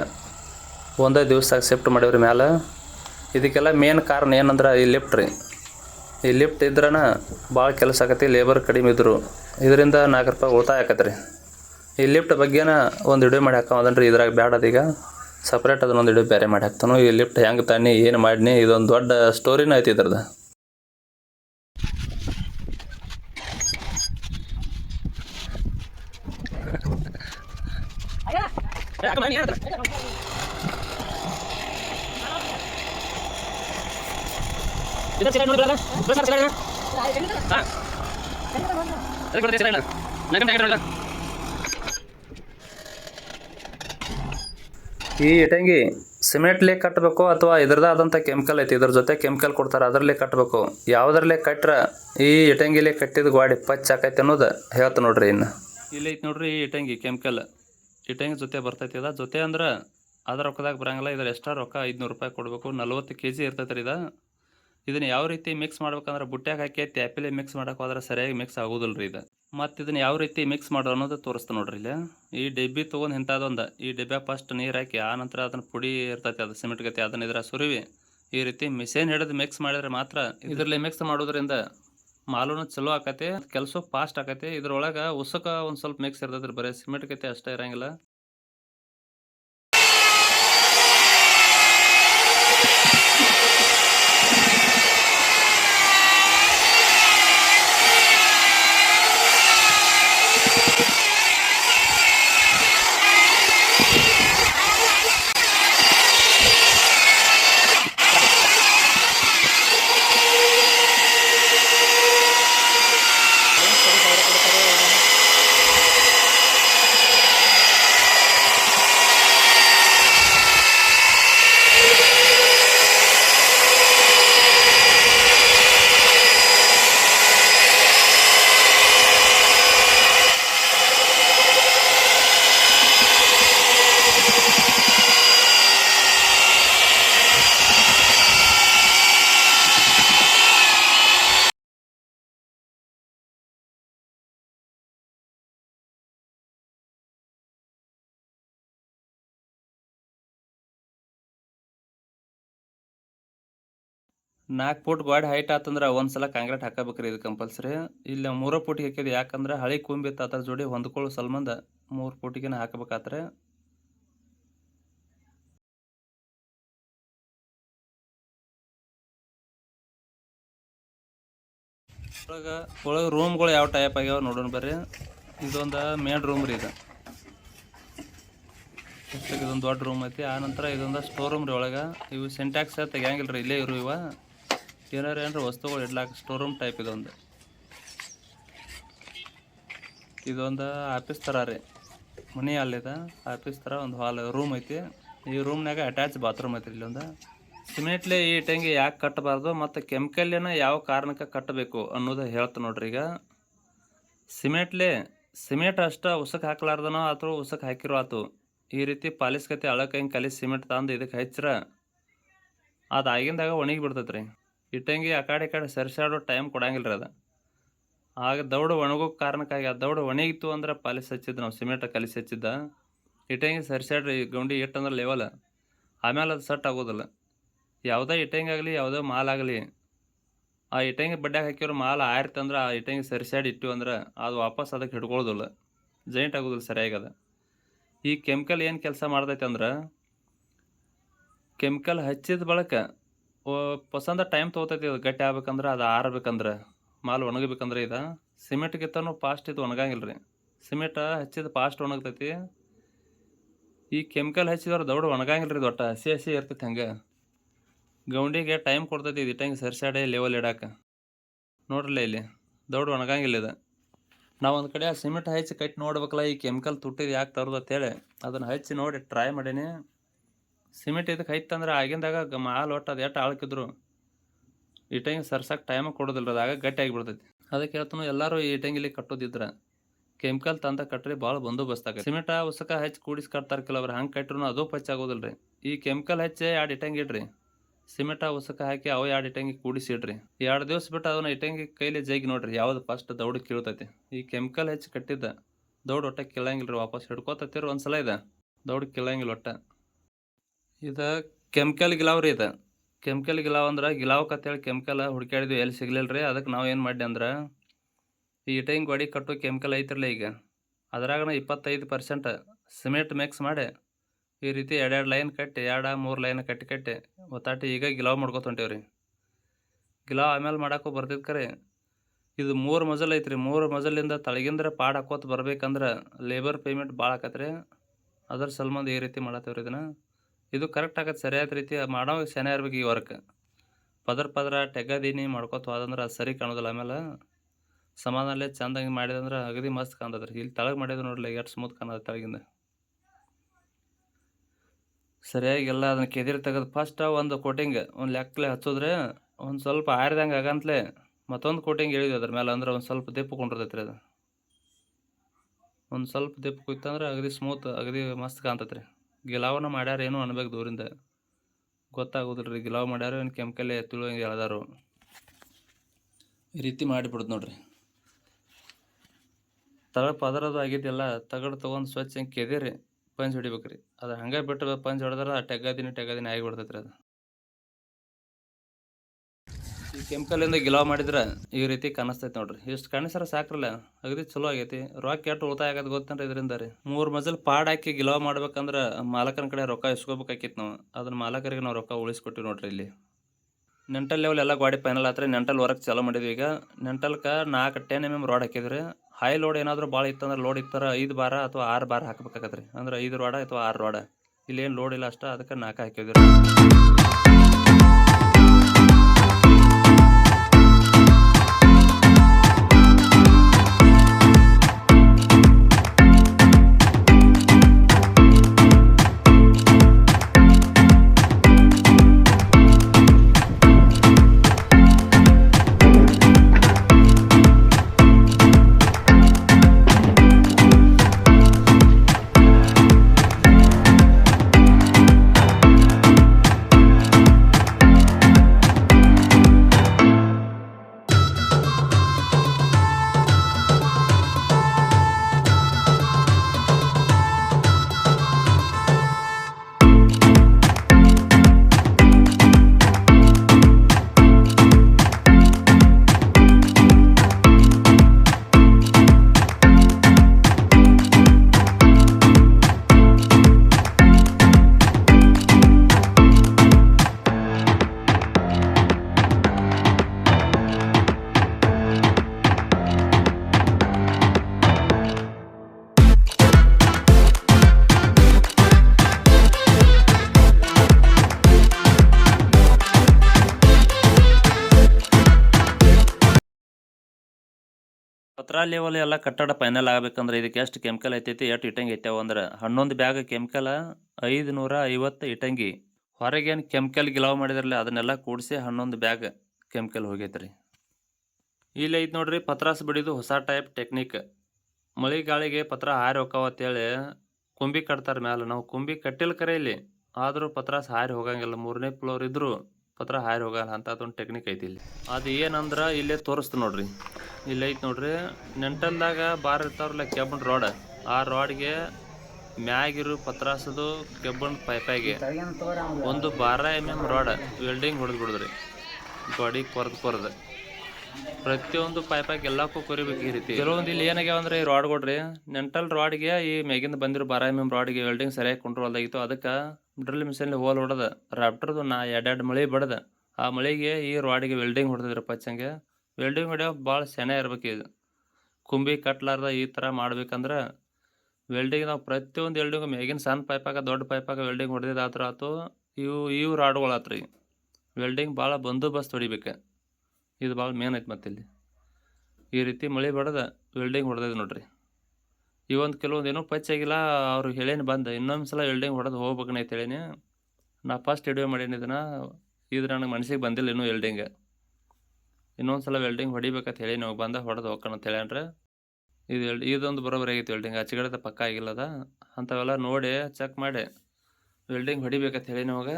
ಒಂದೇ ದಿವಸ ಶಿಫ್ಟ್ ಮಾಡಿವ್ರಿ ಮ್ಯಾಲೆ. ಇದಕ್ಕೆಲ್ಲ ಮೇನ್ ಕಾರಣ ಏನಂದ್ರೆ ಈ ಲಿಫ್ಟ್ ರೀ. ಈ ಲಿಫ್ಟ್ ಇದ್ರೇ ಭಾಳ ಕೆಲಸ ಆಕತಿ ಲೇಬರ್ ಕಡಿಮೆ ಇದ್ರು. ಇದರಿಂದ ನಾಲ್ಕು ರೂಪಾಯಿ ಉಳಿತಾಯ ಆಕತಿ ರೀ ಈ ಲಿಫ್ಟ್ ಬಗ್ಗೆನ ಒಂದು ವಿಡಿಯೋ ಮಾಡಿ ಹಾಕೋದನ್ರಿ ಇದ್ರಾಗ ಬ್ಯಾಡ ಅದೀಗ ಸಪ್ರೇಟ್ ಅದನ್ನೊಂದು ವಿಡಿಯೋ ಬೇರೆ ಮಾಡಿ ಹಾಕ್ತಾನು. ಈ ಲಿಫ್ಟ್ ಹೆಂಗೆ ತಾನೆ ಏನು ಮಾಡಿನಿ, ಇದೊಂದು ದೊಡ್ಡ ಸ್ಟೋರಿನ ಐತಿ ಇದ್ರದ್ದು ಈ ಇಟಂಗಿ ಸಿಮೆಂಟ್ಲೆ ಕಟ್ಟಬೇಕು ಅಥವಾ ಇದ್ರದ್ದು ಕೆಮಿಕಲ್ ಐತಿ, ಇದ್ರ ಜೊತೆ ಕೆಮಿಕಲ್ ಕೊಡ್ತಾರೆ, ಅದರಲ್ಲಿ ಕಟ್ಟಬೇಕು ಯಾವುದ್ರಲ್ಲೇ ಕಟ್ಟರ ಈ ಇಟಂಗಿಲೆ ಕಟ್ಟಿದ ಗಾಡಿ ಪಚ್ ಆಕೈತಿ ಅನ್ನೋದು ಹೇಳ್ತ ನೋಡ್ರಿ ಇನ್ನು. ಇಲ್ಲಿ ಐತಿ ನೋಡ್ರಿ ಈ ಇಟಂಗಿ ಕೆಮಿಕಲ್ ಇಟಂಗಿ ಜೊತೆ ಬರ್ತೈತಿ. ಅದ ಜೊತೆ ಅಂದ್ರೆ ಅದ ರೊಕ್ಕದಾಗ ಬರಂಗಿಲ್ಲ. ಇದ್ರ ಎಕ್ಸ್ಟ್ರಾ ರೊಕ್ಕ ಐದ್ನೂರು ರೂಪಾಯಿ ಕೊಡಬೇಕು. ನಲ್ವತ್ತು ಕೆ ಜಿ ಇರ್ತೈತೆ ರೀ ಇದು. ಇದನ್ನ ಯಾವ ರೀತಿ ಮಿಕ್ಸ್ ಮಾಡ್ಬೇಕಂದ್ರೆ ಬುಟ್ಟ್ಯಾಗ ಹಾಕಿ ತ್ಯಾಪಿಲೆ ಮಿಕ್ಸ್ ಮಾಡಕ್ಕೆ ಹೋದ್ರೆ ಸರಿಯಾಗಿ ಮಿಕ್ಸ್ ಆಗೋದಿಲ್ಲ ರೀ ಇದು. ಮತ್ತು ಇದನ್ನ ಯಾವ ರೀತಿ ಮಿಕ್ಸ್ ಮಾಡೋ ಅನ್ನೋದು ತೋರಿಸ್ತಾ ನೋಡ್ರಿ ಇಲ್ಲಿ. ಈ ಡಬ್ಬಿ ತೊಗೊಂಡು ಇಂಥದ್ದೊಂದು ಈ ಡಬ್ಬ್ಯಾಗ ಫಸ್ಟ್ ನೀರು ಹಾಕಿ, ಆ ನಂತರ ಅದನ್ನ ಪುಡಿ ಇರ್ತೈತಿ, ಅದು ಸಿಮೆಂಟ್ ಗತಿ ಅದನ್ನ ಇದ್ರ ಸುರಿವಿ. ಈ ರೀತಿ ಮಿಷಿನ್ ಹಿಡಿದು ಮಿಕ್ಸ್ ಮಾಡಿದ್ರೆ ಮಾತ್ರ ಇದರಲ್ಲಿ ಮಿಕ್ಸ್ ಮಾಡೋದ್ರಿಂದ ಮಾಲೂನು ಚಲೋ ಆಕತಿ ಕೆಲಸ ಫಾಸ್ಟ್ ಆಕತಿ. ಇದ್ರೊಳಗ ಉಸಕ ಒಂದ್ ಸ್ವಲ್ಪ ಮಿಕ್ಸ್ ಇರ್ತೈತೆ ರೀ ಬರೀ ಸಿಮೆಂಟ್ ಕತೆ ಅಷ್ಟೇ ಇರಂಗಿಲ್ಲ. ನಾಲ್ಕು ಫುಟ್ ಗಾಡಿ ಹೈಟ್ ಆತಂದ್ರೆ ಒಂದು ಸಲ ಕಾಂಕ್ರೀಟ್ ಹಾಕಬೇಕ್ರಿ ಇದು ಕಂಪಲ್ಸರಿ ಇಲ್ಲಿ ಮೂರು ಫುಟ್ ಹಾಕಿದ್ರೆ ಯಾಕಂದ್ರೆ ಹಳಿ ಕುಂಬಿತ್ತು ಅದ್ರ ಜೋಡಿ ಹೊಂದ್ಕೊಳ್ಳೋ ಸಲ್ಮಂದ ಮೂರು ಫುಟಿಗೆ ಹಾಕಬೇಕಾದ್ರೆ ಒಳಗೆ ಒಳಗೆ ರೂಮ್ಗಳು ಯಾವ ಟೈಪ್ ಆಗ್ಯಾವ ನೋಡೋಣ ಬರ್ರಿ. ಇದೊಂದು ಮೇನ್ ರೂಮ್ ರೀ ಇದು. ಇದೊಂದು ದೊಡ್ಡ ರೂಮ್ ಐತಿ. ಆ ನಂತರ ಇದೊಂದು ಸ್ಟೋರ್ ರೂಮ್ ರೀ ಒಳಗೆ. ಇವು ಸಿಂಟ್ಯಾಕ್ಸ್ ತೆಗಿಯಂಗಿಲ್ಲ ರೀ ಇಲ್ಲೇ ಇರು ಇವ. ಏನಾರ ಏನಾರ ವಸ್ತುಗಳು ಇಡ್ಲಾಕ ಸ್ಟೋರ್ ರೂಮ್ ಟೈಪ್ ಇದೊಂದು. ಇದೊಂದು ಆಫೀಸ್ ಥರ ರೀ. ಮನೆ ಅಲ್ಲಿದೆ ಆಫೀಸ್ ಥರ ಒಂದು ಹಾಲ್ ರೂಮ್ ಐತಿ. ಈ ರೂಮ್ನಾಗ ಅಟ್ಯಾಚ್ ಬಾತ್ರೂಮ್ ಐತಿ ಇಲ್ಲೊಂದು ಸಿಮೆಂಟ್ಲೆ ಈ ಟೈಮ್ಗೆ ಯಾಕೆ ಕಟ್ಟಬಾರ್ದು ಮತ್ತು ಕೆಮಿಕಲ್ನ ಯಾವ ಕಾರಣಕ್ಕೆ ಕಟ್ಟಬೇಕು ಅನ್ನೋದು ಹೇಳ್ತ ನೋಡ್ರಿ ಈಗ. ಸಿಮೆಂಟ್ಲೆ ಸಿಮೆಂಟ್ ಅಷ್ಟು ಉಸಕ್ಕೆ ಹಾಕ್ಲಾರ್ದನೋ ಅಥವಾ ಉಸಕ್ಕೆ ಹಾಕಿರೋ ಆತು. ಈ ರೀತಿ ಪಾಲಿಸ್ಕತಿ ಅಳಕ ಹಿಂಗೆ ಕಲಿ ಸಿಮೆಂಟ್ ತಂದು ಇದಕ್ಕೆ ಹಚ್ಚಿರ ಅದು ಆಗಿಂದಾಗ ಒಣಗಿ ಬಿಡ್ತೈತೆ ರೀ ಇಟ್ಟಂಗಿ ಆ ಕಡೆ ಕಡೆ ಸರಿಸಾಡೋ ಟೈಮ್ ಕೊಡಂಗಿಲ್ಲ ರೀ ಅದು. ಆಗ ದೌಡು ಒಣಗೋ ಕಾರಣಕ್ಕಾಗಿ ಆ ದೌಡು ಒಣಗಿತ್ತು ಅಂದ್ರೆ ಪಾಲಿಸ್ ಹಚ್ಚಿದ್ದು ನಾವು ಸಿಮೆಂಟ್ ಕಲಿಸಿ ಹಚ್ಚಿದ್ದ ಇಟ್ಟಂಗಿ ಸರಿಸಾಡ್ರಿ ಗೌಂಡಿ ಇಟ್ಟಂದ್ರೆ ಲೆವಲ್ ಆಮೇಲೆ ಅದು ಸಟ್ ಆಗೋದಿಲ್ಲ. ಯಾವುದೇ ಇಟ್ಟಂಗಿ ಆಗಲಿ, ಯಾವುದೇ ಮಾಲ್ ಆಗಲಿ, ಆ ಇಟ್ಟಂಗಿ ಬಡ್ಡ್ಯಾಗ ಹಾಕಿರೋ ಮಾಲ್ ಆಯ್ತಂದ್ರೆ ಆ ಇಟ್ಟಂಗಿ ಸರಿಸಾಡಿ ಇಟ್ಟು ಅಂದ್ರೆ ಅದು ವಾಪಸ್ ಅದಕ್ಕೆ ಹಿಡ್ಕೊಳ್ಳೋದಿಲ್ಲ ಜೈಂಟ್ ಆಗೋದಿಲ್ಲ ಸರಿಯಾಗದ ಈ ಕೆಮಿಕಲ್ ಏನು ಕೆಲಸ ಮಾಡ್ತೈತೆ ಅಂದ್ರೆ ಕೆಮಿಕಲ್ ಹಚ್ಚಿದ ಬಳಕ ಪಸಂದ ಟೈಮ್ ತೊಗೋತೈತಿ ಅದು ಗಟ್ಟಿ ಆಗ್ಬೇಕಂದ್ರೆ, ಅದು ಆರಬೇಕಂದ್ರೆ, ಮಾಲ್ ಒಣಗಬೇಕಂದ್ರೆ ಇದು. ಸಿಮೆಂಟ್ಗಿಂತನೂ ಫಾಸ್ಟ್ ಇದು ಒಣಗಂಗಿಲ್ಲ ರೀ ಸಿಮೆಂಟ್ ಹಚ್ಚಿದ ಫಾಸ್ಟ್ ಒಣಗ್ತೈತಿ. ಈ ಕೆಮಿಕಲ್ ಹಚ್ಚಿದವ್ರು ದೌಡ್ ಒಣಗಂಗಿಲ್ಲ ರೀ ದೊಡ್ಡ, ಹಸಿ ಹಸಿ ಇರ್ತೈತಿ ಹಂಗೆ. ಗೌಂಡಿಗೆ ಟೈಮ್ ಕೊಡ್ತೈತಿ ಇದು ಇಟ್ಟಂಗೆ ಸರಿಸಾಡೆ ಲೆವೆಲ್ ಇಡಕ್ಕೆ ನೋಡ್ರಲ್ಲ ಇಲ್ಲಿ, ದೌಡ್ ಒಣಗಂಗಿಲ್ಲ ಇದು. ನಾವು ಒಂದು ಕಡೆ ಸಿಮೆಂಟ್ ಹಚ್ಚಿ ಕಟ್ಟಿ ನೋಡ್ಬೇಕಲ್ಲ, ಈ ಕೆಮಿಕಲ್ ತುಟ್ಟಿದ್ದು ಯಾಕೆ ತರೋದು ಅಂತೇಳಿ, ಅದನ್ನು ಹಚ್ಚಿ ನೋಡಿ ಟ್ರೈ ಮಾಡೀನಿ. ಸಿಮೆಂಟ್ ಇದಕ್ಕೆ ಹೈತಂದ್ರೆ ಆಗಿಂದಾಗ ಮಾಲ್ ಒಟ್ಟು ಅದು ಎಷ್ಟು ಆಳ್ಕಿದ್ರು ಇಟ್ಟಂಗಿ ಸರ್ಸಕ್ಕೆ ಟೈಮ್ ಕೊಡೋದಿಲ್ಲ ಅದಾಗ ಆಗ ಗಟ್ಟಿ ಆಗಿಬಿಡ್ತೈತಿ. ಅದಕ್ಕೆ ಹೇಳ್ತಾನು ಎಲ್ಲರೂ ಈ ಇಟ್ಟಂಗಿಲಿ ಕಟ್ಟೋದಿದ್ರೆ ಕೆಮಿಕಲ್ ತಂದ ಕಟ್ಟ್ರಿ ಭಾಳ ಬಂದೋಬಸ್ತ್ ಆಗತ್ತೆ ಸಿಮೆಂಟ್ ಉಸಕ ಹಚ್ಚಿ ಕೂಡಿಸಿ ಕಟ್ತಾರೆ ಕೆಲವ್ರು ಹಂಗೆ ಕಟ್ಟರು ಅದು ಪಚ್ಚ ಆಗೋದಿಲ್ಲ ರೀ ಈ ಕೆಮಿಕಲ್ ಹೆಚ್ಚೆ ಎರಡು ಇಟ್ಟಂಗಿ ಇಡ್ರಿ. ಸಿಮೆಂಟ ಉಸಕ ಹಾಕಿ ಅವು ಎರಡು ಇಟ್ಟಂಗಿ ಕೂಡಿಸಿ ಇಡ್ರಿ ಎರಡು ದಿವಸ ಬಿಟ್ಟು ಅದನ್ನ ಇಟ್ಟಂಗಿ ಕೈಲಿ ಜೈಗಿ ನೋಡ್ರಿ, ಯಾವ್ದು ಫಸ್ಟ್ ದೌಡ್ ಕೀಳ್ತೈತಿ. ಈ ಕೆಮಿಕಲ್ ಹೆಚ್ಚು ಕಟ್ಟಿದ್ದ ದೌಡ್ ಒಟ್ಟ ಕೀಳಂಗಿಲ್ಲ ರೀ ವಾಪಸ್ ಹಿಡ್ಕೋತತ್ತೀರಿ ಒಂದ್ಸಲ ಇದೆ. ದೌಡ್ ಕೀಳಂಗಿಲ್ಲ ಒಟ್ಟ. ಇದು ಕೆಮಿಕಲ್ ಗಿಲಾವ್ ರೀ ಇದು. ಕೆಮಿಕಲ್ ಗಿಲಾವ್ ಅಂದ್ರೆ ಗಿಲಾವ್ ಕತ್ತೇಳಿ ಕೆಮಿಕಲ್ ಹುಡ್ಕ್ಯಾಡಿದ್ವಿ, ಎಲ್ಲಿ ಸಿಗ್ಲಿಲ್ಲ ರೀ? ಅದಕ್ಕೆ ನಾವು ಏನು ಮಾಡಿ ಅಂದ್ರೆ, ಈ ಗೋಡಿ ಕಟ್ಟೋ ಕೆಮಿಕಲ್ ಐತ್ರಲ್ಲ ಈಗ. ಅದ್ರಾಗನ ಇಪ್ಪತ್ತೈದು ಪರ್ಸೆಂಟ್ ಸಿಮೆಂಟ್ ಮಿಕ್ಸ್ ಮಾಡಿ ಈ ರೀತಿ ಎರಡೆರಡು ಲೈನ್ ಕಟ್ಟಿ, ಎರಡು ಮೂರು ಲೈನ್ ಕಟ್ಟಿ ಕಟ್ಟಿ ಒತ್ತಾಟಿ ಈಗ ಗಿಲಾವ್ ಮಾಡ್ಕೊತ ರೀ. ಗಿಲಾವ್ ಆಮೇಲೆ ಮಾಡಕ್ಕೂ ಬರ್ತಿದ್ ಕರೆ, ಇದು ಮೂರು ಮಜಲ್ ರೀ ಮೂರು ಮಜಲಿಂದ ತಳಗಿಂದ್ರೆ ಪಾಡ್ ಹಾಕೋತ ಬರ್ಬೇಕಂದ್ರೆ ಲೇಬರ್ ಪೇಮೆಂಟ್ ಭಾಳ ಆಕತ್ರಿ. ಅದ್ರ ಸಲ್ಮಂದ್ ಈ ರೀತಿ ಮಾಡತ್ತೇವ್ರಿ ಇದನ್ನ. ಇದು ಕರೆಕ್ಟ್ ಆಗತ್ತೆ ಸರಿಯಾದ ರೀತಿ ಮಾಡೋ ಶನ ಇರ್ಬೇಕು ಈ ವರ್ಕ್ ಪದರ ಪದರ ಟೆಗದೀನಿ ಮಾಡ್ಕೊತ ಹೋದಂದ್ರೆ ಅದು ಸರಿ ಕಾಣೋದಿಲ್ಲ ಆಮೇಲೆ ಸಮಾಧಾನಲ್ಲೇ ಚೆಂದಾಗಿ ಮಾಡಿದಂದ್ರೆ ಅಗದಿ ಮಸ್ತ್ ಕಾಣ್ತದ್ರಿ. ಇಲ್ಲಿ ತಳಗೆ ಮಾಡಿದ್ರೆ ನೋಡ್ಲಿ ಎಷ್ಟು ಸ್ಮೂತ್ ಕಾಣದ ತಳಗಿಂದ. ಸರಿಯಾಗಿ ಎಲ್ಲ ಅದನ್ನ ಕೆದಿರಿ ತೆಗೆದು ಫಸ್ಟ್ ಒಂದು ಕೋಟಿಂಗ್ ಒಂದು ಲೆಕ್ಕಲೆ ಹಚ್ಚೋದ್ರೆ ಒಂದು ಸ್ವಲ್ಪ ಆರಿದಂಗೆ ಆಗಂತಲೇ ಮತ್ತೊಂದು ಕೋಟಿಂಗ್ ಹೇಳಿದ್ವಿ ಅದ್ರ ಮೇಲೆ ಅಂದ್ರೆ ಒಂದು ಸ್ವಲ್ಪ ದಿಪ್ಪು ಕೊಂಡಿರ್ತೈತೆ ರೀ ಅದು. ಒಂದು ಸ್ವಲ್ಪ ದಿಪ್ಪು ಕುಯ್ತಂದ್ರೆ ಅಗದಿ ಸ್ಮೂತ್, ಅಗದಿ ಮಸ್ತ್ ಕಾಣ್ತೈತೆ ರೀ ಗಿಲಾವನ ಮಾಡ್ಯಾರ ಏನು ಅನ್ಬೇಕು ದೂರಿಂದ. ಗೊತ್ತಾಗೋದಿಲ್ಲ ರೀ ಗಿಲಾವ್ ಮಾಡ್ಯಾರ ಏನು ಕೆಮಿಕಲ್ ತುಳುವಂಗೆ ಹೇಳ್ದಾರು ಈ ರೀತಿ ಮಾಡಿಬಿಡ್ದು ನೋಡ್ರಿ. ತಳ ಪದರದು ಆಗಿದ್ದೆಲ್ಲ ತಗಡು ತೊಗೊಂಡು ಸ್ವಚ್ಛ ಹಿಂಗೆ ಕೆದಿರಿ, ಪಂಚ್ ಹೊಡಿಬೇಕ್ರಿ. ಅದು ಹಂಗೆ ಬಿಟ್ಟು ಪಂಚ್ ಹೊಡೆದ್ರೆ ಟೆಗ್ಗದಿನಿ ಟೆಗ್ಗದಿನಿ ಆಗಿಬಿಡ್ತೈತೆ ರೀ ಅದು. ಈ ಕೆಮಿಕಲಿಂದ ಗಿಲಾವ್ ಮಾಡಿದ್ರೆ ಈ ರೀತಿ ಕಾಣಿಸ್ತೈತೆ ನೋಡ್ರಿ. ಇಷ್ಟು ಕಾಣಿಸ್ರ ಸಾಕ್ರಲ್ಲ, ಅಗದಿ ಚಲೋ ಆಗೈತಿ. ರೊಕ್ಕ ಎಷ್ಟು ಉಳಿತಾಯ ಆಗೋದು ಗೊತ್ತೇನ್ರಿ ಇದರಿಂದ ರೀ. ಮೂರು ಮಜಲ್ ಪಾಡ್ ಹಾಕಿ ಗಿಲಾವ್ ಮಾಡ್ಬೇಕಂದ್ರೆ ಮಾಲಕನ ಕಡೆ ರೊಕ್ಕ ಇಸ್ಕೋಬೇಕಾಗಿತ್ತು ನಾವು. ಅದನ್ನ ಮಾಲಕರಿಗೆ ನಾವು ರೊಕ್ಕ ಉಳಿಸ್ಕೊಟ್ಟಿವಿ ನೋಡ್ರಿ ಇಲ್ಲಿ. ನೆಂಟಲ್ ಲೆವೆಲ್ ಎಲ್ಲ ಗಾಡಿ ಫೈನಲ್ ಆದ್ರೆ ನೆಂಟಲ್ ವರ್ಕ್ ಚಾಲೂ ಮಾಡಿದ್ವಿ ಈಗ. ನೆಂಟಲ್ಕ ನಾಲ್ಕು ಟೆನ್ ಎಂ ಎಂ ರೋಡ್ ಹಾಕಿದ್ರಿ. ಹೈ ಲೋಡ್ ಏನಾದರೂ ಭಾಳ ಇತ್ತಂದ್ರೆ ಲೋಡ್ ಇತ್ತರ ಐದು ಬಾರ ಅಥವಾ ಆರು ಬಾರ ಹಾಕ್ಬೇಕಾಗತ್ತೆ ರೀ ಅಂದ್ರೆ ಐದು ರೋಡ ಅಥವಾ ಆರು ರೋಡ ಇಲ್ಲೇನು ಲೋಡ್ ಇಲ್ಲ ಅಷ್ಟ, ಅದಕ್ಕೆ ನಾಲ್ಕು ಹಾಕಿದ್ವಿ ಪತ್ರ ಲೆವೆಲ್ ಎಲ್ಲ ಕಟ್ಟಡ ಫೈನಲ್ ಆಗ್ಬೇಕಂದ್ರೆ ಇದಕ್ಕೆ ಎಷ್ಟು ಕೆಮಿಕಲ್ ಐತೈತಿ, ಎಷ್ಟು ಇಟ್ಟಂಗಿ ಐತಾವ ಅಂದ್ರೆ ಹನ್ನೊಂದು ಬ್ಯಾಗ್ ಕೆಮಿಕಲ್ ಐದು ನೂರ ಐವತ್ತು ಇಟ್ಟಂಗಿ ಹೊರಗೇನು ಕೆಮಿಕಲ್ ಗಿಲಾವ್ ಮಾಡಿದ್ರಲ್ಲ, ಅದನ್ನೆಲ್ಲ ಕೂಡಿಸಿ ಹನ್ನೊಂದು ಬ್ಯಾಗ್ ಕೆಮಿಕಲ್ ಹೋಗೈತ್ರಿ. ಇಲ್ಲಿ ಐತೆ ನೋಡ್ರಿ, ಪತ್ರಾಸ ಬಿಡಿದು ಹೊಸ ಟೈಪ್ ಟೆಕ್ನಿಕ್ ಮಳೆ ಗಾಳಿಗೆ ಪತ್ರ ಹಾರಿ ಹೋಕಾವ ಅಂತೇಳಿ ಕುಂಬಿ ಕಟ್ತಾರೆ ಮ್ಯಾಲೆ. ನಾವು ಕುಂಬಿ ಕಟ್ಟಿಲ್ಲ ಕರೆ ಇಲ್ಲಿ, ಆದರೂ ಪತ್ರಾಸ ಹಾರಿ ಹೋಗಂಗಿಲ್ಲ. ಮೂರನೇ ಫ್ಲೋರ್ ಇದ್ರು ಪತ್ರ ಹಾರಿ ಹೋಗಲ್ಲ ಅಂತ ಅದೊಂದು ಟೆಕ್ನಿಕ್ ಐತಿ ಇಲ್ಲಿ. ಅದು ಏನಂದ್ರೆ ಇಲ್ಲೇ ತೋರಿಸ್ತು ನೋಡ್ರಿ. ಇಲ್ಲಿ ಐತಿ ನೋಡ್ರಿ. ನೆಂಟಲ್ದಾಗ ಬಾರ್ ಇರ್ತಾವ್ರಲ್ಲ ಕೆಬ್ಬಣ ರೋಡ್ ಆ ರೋಡ್ಗೆ ಮ್ಯಾಗಿರು ಪತ್ರಾಸದು ಕೆಬ್ಬಣ ಪೈಪಾಗೆ ಒಂದು ಬಾರ ಎಂ ಎಂ ರೋಡ್ ವೆಲ್ಡಿಂಗ್ ಹೊಡೆದು ಬಿಡುದ್ರಿ. ಗಾಡಿ ಕೊರ್ದು ಕೊರ್ದು. ಪ್ರತಿಯೊಂದು ಪೈಪಾಗಿ ಎಲ್ಲಕ್ಕೂ ಕೊರಿಬೇಕು ಈ ರೀತಿ. ಕೆಲವೊಂದು ಇಲ್ಲಿ ಏನಾಗ್ಯಾವ ಅಂದ್ರೆ ಈ ರಾಡ್ಗೊಡ್ರಿ ನೆಂಟಲ್ ರಾಡ್ಗೆ ಈ ಮ್ಯಾಗಿಂದ ಬಂದಿರೋ ಬಾರ ಎಂ ಎಂ ರಾಡ್ಗೆ ವೆಲ್ಡಿಂಗ್ ಸರಿಯಾಗಿ ಕಂಟ್ರೋಲ್ ಆಗಿತ್ತು. ಅದಕ್ಕೆ ಡ್ರಿಲ್ ಮಿಷನ್ ಹೋಲ್ ಹೊಡೆದ. ರಾಪ್ಟರ್ದು ನಾ ಎರಡೆರಡು ಮಳೆ ಬಡ್ದ. ಆ ಮಳೆಗೆ ಈ ರಾಡಿಗೆ ವೆಲ್ಡಿಂಗ್ ಹೊಡೆದಿದ್ರಪ್ಪ ಪಚ್ಚಂಗೆ ವೆಲ್ಡಿಂಗ್ ಹೊಡೆಯೋ ಭಾಳ ಸೆನೆ ಇರ್ಬೇಕು ಇದು. ಕುಂಬಿ ಕಟ್ಲಾರ್ದ ಈ ಥರ ಮಾಡ್ಬೇಕಂದ್ರೆ ವೆಲ್ಡಿಂಗ್ ನಾವು ಪ್ರತಿಯೊಂದು ವೆಲ್ಡಿಂಗ್ ಮೇಗಿನ ಸಣ್ಣ ಪೈಪಾಗ ದೊಡ್ಡ ಪೈಪಾಗ ವೆಲ್ಡಿಂಗ್ ಹೊಡೆದಿದ್ದು ಥರ ಆತು, ಇವು ಇವು ರಾಡ್ಗಳು ಈಗ ವೆಲ್ಡಿಂಗ್ ಭಾಳ ಬಂದೋಬಸ್ತ್ ಹೊಡಿಬೇಕು. ಇದು ಭಾಳ ಮೇನ್ ಐತೆ ಮತ್ತೆ ಇಲ್ಲಿ ಈ ರೀತಿ ಮಳೆ ಬಡದ ವೆಲ್ಡಿಂಗ್ ಹೊಡೆದಿದ್ದು ನೋಡ್ರಿ. ಇವೊಂದು ಕೆಲವೊಂದು ಏನೋ ಪಚ್ಚಾಗಿಲ್ಲ ಅವ್ರು ಹೇಳೇನು ಬಂದ, ಇನ್ನೊಂದು ಸಲ ವೆಲ್ಡಿಂಗ್ ಹೊಡೆದು ಐತೆ ಹೇಳೀನಿ. ನಾ ಫಸ್ಟ್ ವಿಡಿಯೋ ಮಾಡೀನಿ ಇದನ್ನು, ಇದು ನನಗೆ ಮನಸ್ಸಿಗೆ ಬಂದಿಲ್ಲ ಇನ್ನೂ ವೆಲ್ಡಿಂಗ್ ಇನ್ನೊಂದು ಸಲ ವೆಲ್ಡಿಂಗ್ ಹೊಡಿಬೇಕಂತ ಹೇಳಿ ನಾವು ಬಂದ ಹೊಡೆದು ಹೋಗೋಣ ಅಂತ ಹೇಳ್ಯಾನ್ರೆ ಇದು ಎಲ್ ಇದೊಂದು ಬರೋಬ್ಬರಿ ಆಗೈತಿ ವೆಲ್ಡಿಂಗ್ ಆಚೆಗಡೆ ಪಕ್ಕ ಆಗಿಲ್ಲದ? ಅಂಥವೆಲ್ಲ ನೋಡಿ ಚೆಕ್ ಮಾಡಿ. ವೆಲ್ಡಿಂಗ್ ಹೊಡಿಬೇಕಂತ ಹೇಳಿ ನವಾಗ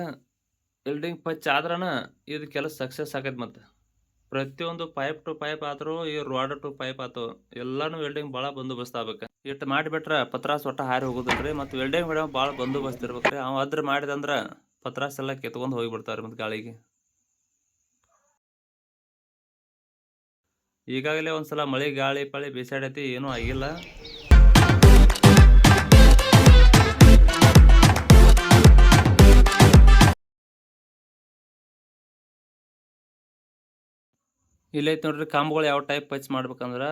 ವೆಲ್ಡಿಂಗ್ ಪಚ್ ಆದ್ರನ ಇದು ಕೆಲಸ ಸಕ್ಸಸ್ ಆಗೈತೆ ಮತ್ತೆ. ಪ್ರತಿಯೊಂದು ಪೈಪ್ ಟು ಪೈಪ್ ಆದರೂ, ಈ ರೋಡ್ ಟು ಪೈಪ್ ಆಯ್ತು ಎಲ್ಲಾನು ವೆಲ್ಡಿಂಗ್ ಭಾಳ ಬಂದೋಬಸ್ತ್ ಆಗ್ಬೇಕು. ಇಟ್ಟು ಮಾಡಿಬಿಟ್ರೆ ಪತ್ರಾಸ್ ಒಟ್ಟ ಹಾರಿ ಹೋಗೋದಿಲ್ರಿ, ಮತ್ತು ವೆಲ್ಡಿಂಗ್ ಹೊಡೆಯೋ ಭಾಳ ಬಂದೋಬಸ್ತ್ ಇರ್ಬೇಕು ರೀ ಅವ್ರು ಮಾಡಿದಂದ್ರೆ ಪತ್ರಾಸ್ ಎಲ್ಲ ಕಿತ್ಕೊಂಡು ಹೋಗಿಬಿಡ್ತಾರೆ ಮತ್ತು ಗಾಳಿಗೆ. ಈಗಾಗಲೇ ಒಂದ್ಸಲ ಮಳೆ, ಗಾಳಿ, ಪಾಳಿ ಬಿಸಾಡೈತಿ ಏನೂ ಆಗಿಲ್ಲ. ಇಲ್ಲೈತೆ ನೋಡ್ರಿ, ಕಂಬಗಳು ಯಾವ ಟೈಪ್ ಪಚ್ ಮಾಡ್ಬೇಕಂದ್ರೆ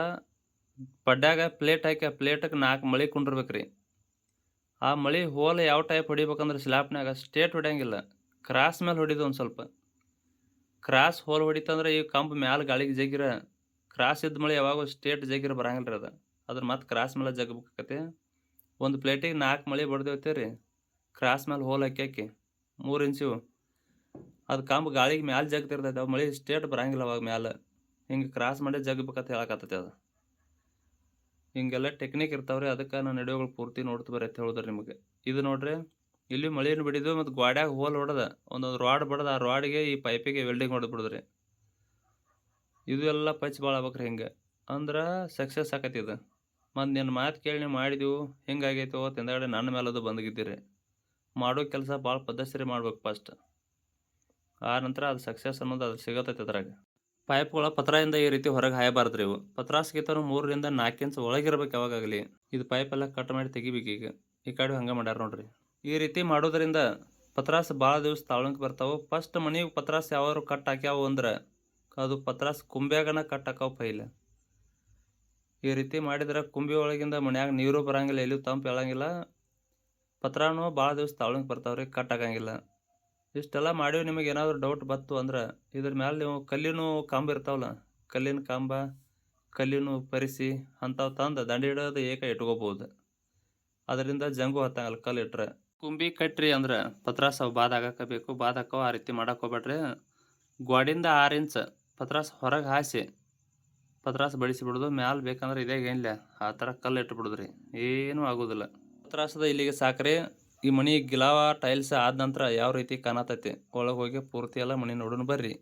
ಪಡ್ಯಾಗ ಪ್ಲೇಟ್ ಹಾಕಿ, ಆ ಪ್ಲೇಟಕ್ಕೆ ನಾಲ್ಕು ಮಳೆ ಕುಂಡಿರ್ಬೇಕ್ರಿ. ಆ ಮಳೆ ಹೋಲ್ ಯಾವ ಟೈಪ್ ಹೊಡಿಬೇಕಂದ್ರೆ ಸ್ಲ್ಯಾಪ್ನಾಗ ಸ್ಟೇಟ್ ಹೊಡ್ಯಂಗಿಲ್ಲ. ಕ್ರಾಸ್ ಮೇಲೆ ಹೊಡಿದು ಒಂದು ಸ್ವಲ್ಪ. ಕ್ರಾಸ್ ಹೋಲ್ ಹೊಡಿತಂದ್ರೆ ಈ ಕಂಬ ಮ್ಯಾಲ ಗಾಳಿಗೆ ಜಗಿರ ಕ್ರಾಸ್ ಇದ್ದ ಮಳೆ ಯಾವಾಗ ಸ್ಟೇಟ್ ಜಗಿರ ಬರಂಗಿಲ್ಲ ರೀ ಅದು. ಅದ್ರ ಮತ್ತೆ ಕ್ರಾಸ್ ಮೇಲೆ ಜಗಬೇಕಾಕತಿ ಒಂದು ಪ್ಲೇಟಿಗೆ ನಾಲ್ಕು ಮಳೆ ಬಡ್ದೇವತ್ತೆ ರೀ ಕ್ರಾಸ್ ಮೇಲೆ ಹೋಲ್ ಹಾಕಿ ಹಾಕಿ. ಮೂರು ಇಂಚು ಅದು ಕಂಬ ಗಾಳಿಗೆ ಮ್ಯಾಲೆ ಜಗ್ತಿರ್ತೈತೆ. ಅವು ಮಳೆ ಸ್ಟೇಟ್ ಬರಂಗಿಲ್ಲ ಅವಾಗ ಮ್ಯಾಲೆ. ಹಿಂಗೆ ಕ್ರಾಸ್ ಮಾಡಿ ಜಗಬೇಕಂತ ಹೇಳಕತ್ತೈತೆ ಅದು. ಹಿಂಗೆಲ್ಲ ಟೆಕ್ನಿಕ್ ಇರ್ತಾವ್ರಿ. ಅದಕ್ಕೆ ನಾನು ನಡೆಯೋಗಳು ಪೂರ್ತಿ ನೋಡ್ತು ಬರೀ ಅಂತ ಹೇಳಿದ್ರಿ ನಿಮಗೆ. ಇದು ನೋಡ್ರಿ, ಇಲ್ಲಿ ಮಳೆಯನ್ನು ಬಿಡಿದ್ವಿ ಮತ್ತು ಗ್ವಾಡ್ಯಾಗ ಹೋಲ್ ಹೊಡೆದ. ಒಂದೊಂದು ರಾಡ್ ಬಡ್ದು. ಆ ರಾಡ್ಗೆ ಈ ಪೈಪಿಗೆ ವೆಲ್ಡಿಂಗ್ ಹೊಡೆದು ಇದು ಎಲ್ಲ ಪಚ್ ಭಾಳ ಆಗ್ಬೇಕ್ರಿ ಹಿಂಗೆ. ಅಂದ್ರೆ ಸಕ್ಸಸ್ ಆಕತಿ ಇದು. ಮತ್ತು ನಿನ್ನ ಮಾತು ಕೇಳಿ ನೀವು ಮಾಡಿದೆವು ಹಿಂಗಾಗೈತೋ ತಿಂದಗಡೆ ನನ್ನ ಮೇಲೆ ಅದು ಬಂದಿದ್ದೀರಿ ಮಾಡೋ ಕೆಲಸ ಭಾಳ ಪದ್ಧತಿ ಮಾಡ್ಬೇಕು ಫಸ್ಟ್ ಆ ನಂತರ ಅದು ಸಕ್ಸಸ್ ಅನ್ನೋದು ಅದು ಸಿಗತೈತೆ ಅದ್ರಾಗ ಪೈಪ್ಗಳ ಪತ್ರದಿಂದ ಈ ರೀತಿ ಹೊರಗೆ ಹಾಯಬಾರ್ದು ಇವು. ಪತ್ರಾಸ್ಗಿಂತನೂ ಮೂರರಿಂದ ನಾಲ್ಕು ಇಂಚ್ ಒಳಗಿರ್ಬೇಕು ಯಾವಾಗಲಿ ಇದು ಪೈಪ್ ಎಲ್ಲ ಕಟ್ ಮಾಡಿ ತೆಗಿಬೇಕು ಈಗ. ಈ ಕಡೆ ಹಂಗೆ ಮಾಡ್ಯಾರ ನೋಡ್ರಿ. ಈ ರೀತಿ ಮಾಡೋದ್ರಿಂದ ಪತ್ರಾಸ ಭಾಳ ದಿವಸ ತಾಳಂಕ್ ಬರ್ತಾವೆ. ಫಸ್ಟ್ ಮನೆಗೆ ಪತ್ರಾಸ ಯಾವಾರು ಕಟ್ ಹಾಕ್ಯಾವು ಅಂದ್ರೆ ಅದು ಪತ್ರಾಸ್ ಕುಂಬ್ಯಾಗನ ಕಟ್ಟಕ್ಕವು ಪೈಲೆ. ಈ ರೀತಿ ಮಾಡಿದ್ರೆ ಕುಂಬಿ ಒಳಗಿಂದ ಮನ್ಯಾಗ ನೀರು ಬರೋಂಗಿಲ್ಲ ಎಲ್ಲಿ ತಂಪು ಹೇಳಂಗಿಲ್ಲ ಪತ್ರಾನು ಭಾಳ ದಿವಸ ತಾಳಂಕ್ ಬರ್ತಾವ್ರಿ ಕಟ್ ಆಗಂಗಿಲ್ಲ ಇಷ್ಟೆಲ್ಲ ಮಾಡಿ ನಿಮಗೆ ಏನಾದರೂ ಡೌಟ್ ಬತ್ತು ಅಂದ್ರೆ ಇದ್ರ ಮೇಲೆ ನೀವು ಕಲ್ಲಿನ ಕಂಬ ಇರ್ತಾವಲ್ಲ, ಕಲ್ಲಿನ ಕಂಬ, ಕಲ್ಲಿನ ಪರಿಸಿ ಅಂಥವು ತಂದು ದಂಡಿ ಹಿಡೋದು ಏಕ ಇಟ್ಕೋಬೋದು. ಅದರಿಂದ ಜಂಗು ಹತ್ತಂಗಲ್ಲ ಕಲ್ಲು ಇಟ್ರೆ. ಕುಂಬಿ ಕಟ್ರಿ ಅಂದ್ರೆ ಪತ್ರಾಸ ಬಾದ್ ಬೇಕು ಬಾದ್ ಆ ರೀತಿ ಮಾಡಕ್ಕೆ ಹೋಗ್ಬೇಡ್ರಿ ಗೋಡಿಂದ ಆರು ಇಂಚ್ ಪತ್ರಾಸ್ ಹೊರಗೆ ಹಾಸಿ ಪತ್ರಾಸ್ ಬಿಡೋದು, ಮ್ಯಾಲ ಬೇಕಂದ್ರೆ ಇದೇ ಏನಿಲ್ಲ ಆ ಥರ ಕಲ್ಲು ಇಟ್ಬಿಡುದ್ರಿ ಏನೂ ಆಗೋದಿಲ್ಲ. ಪತ್ರಾಸದ ಇಲ್ಲಿಗೆ ಸಾಕ್ರಿ, ಈ ಮನೆ ಗಿಲಾವ ಟೈಲ್ಸ್ ಆದ ನಂತರ ಯಾವ ರೀತಿ ಕಾಣತೈತಿ, ಒಳಗೆ ಹೋಗಿ ಪೂರ್ತಿ ಎಲ್ಲ ಮನೆ ನೋಡೋಣ ಬರ್ರಿ.